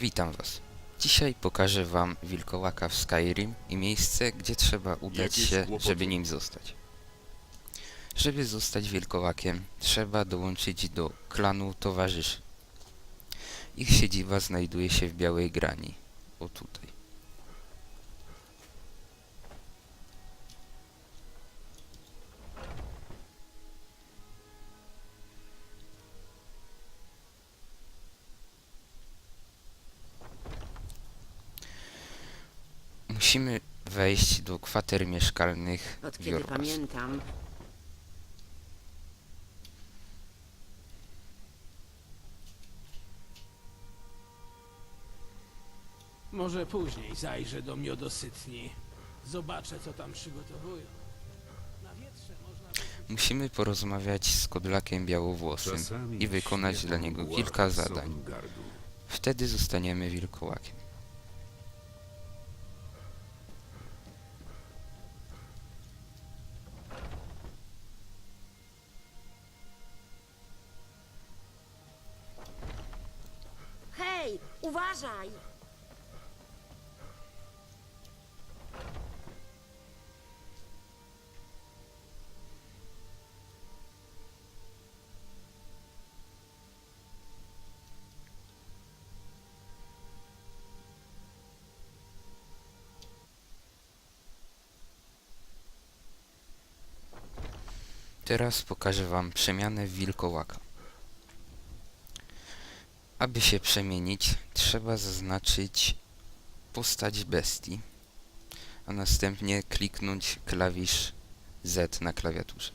Witam was. Dzisiaj pokażę wam wilkołaka w Skyrim i miejsce, gdzie trzeba udać Jakieś się, kłopoty? żeby nim zostać. Żeby zostać wilkołakiem, trzeba dołączyć do klanu towarzyszy. Ich siedziba znajduje się w Białej Grani. O tutaj. Musimy wejść do kwater mieszkalnych Od w kiedy Jorwas. pamiętam, Może później zajrzę do miodosytni. Zobaczę, co tam przygotowują. Na wietrze można... Musimy porozmawiać z Kodlakiem Białowłosym Czasami i wykonać dla niego kilka zadań. Wtedy zostaniemy wilkołakiem. Uważaj! Teraz pokażę wam przemianę wilkołaka. Aby się przemienić, trzeba zaznaczyć postać bestii, a następnie kliknąć klawisz Z na klawiaturze.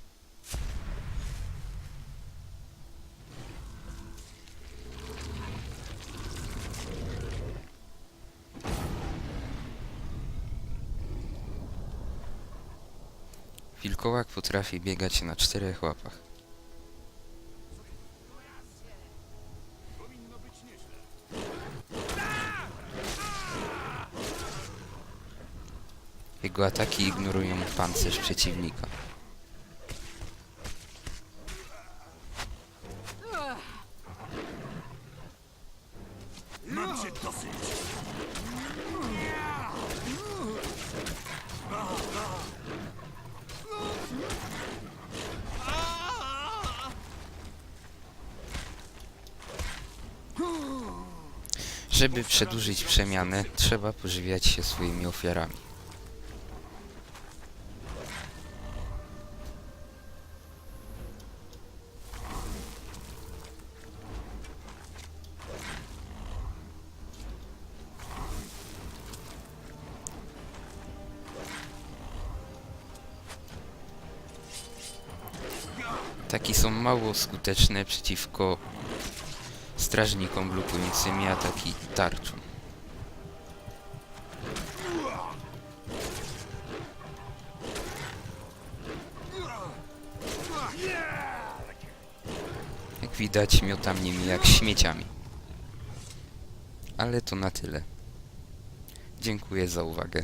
Wilkołak potrafi biegać na czterech łapach. Jego ataki ignorują pancerz przeciwnika. Mam cię dosyć! Żeby przedłużyć przemianę, trzeba pożywiać się swoimi ofiarami. Taki są mało skuteczne przeciwko strażnikom blokującymi ataki tarczą. Jak widać, miotam nimi jak śmieciami. Ale to na tyle. Dziękuję za uwagę.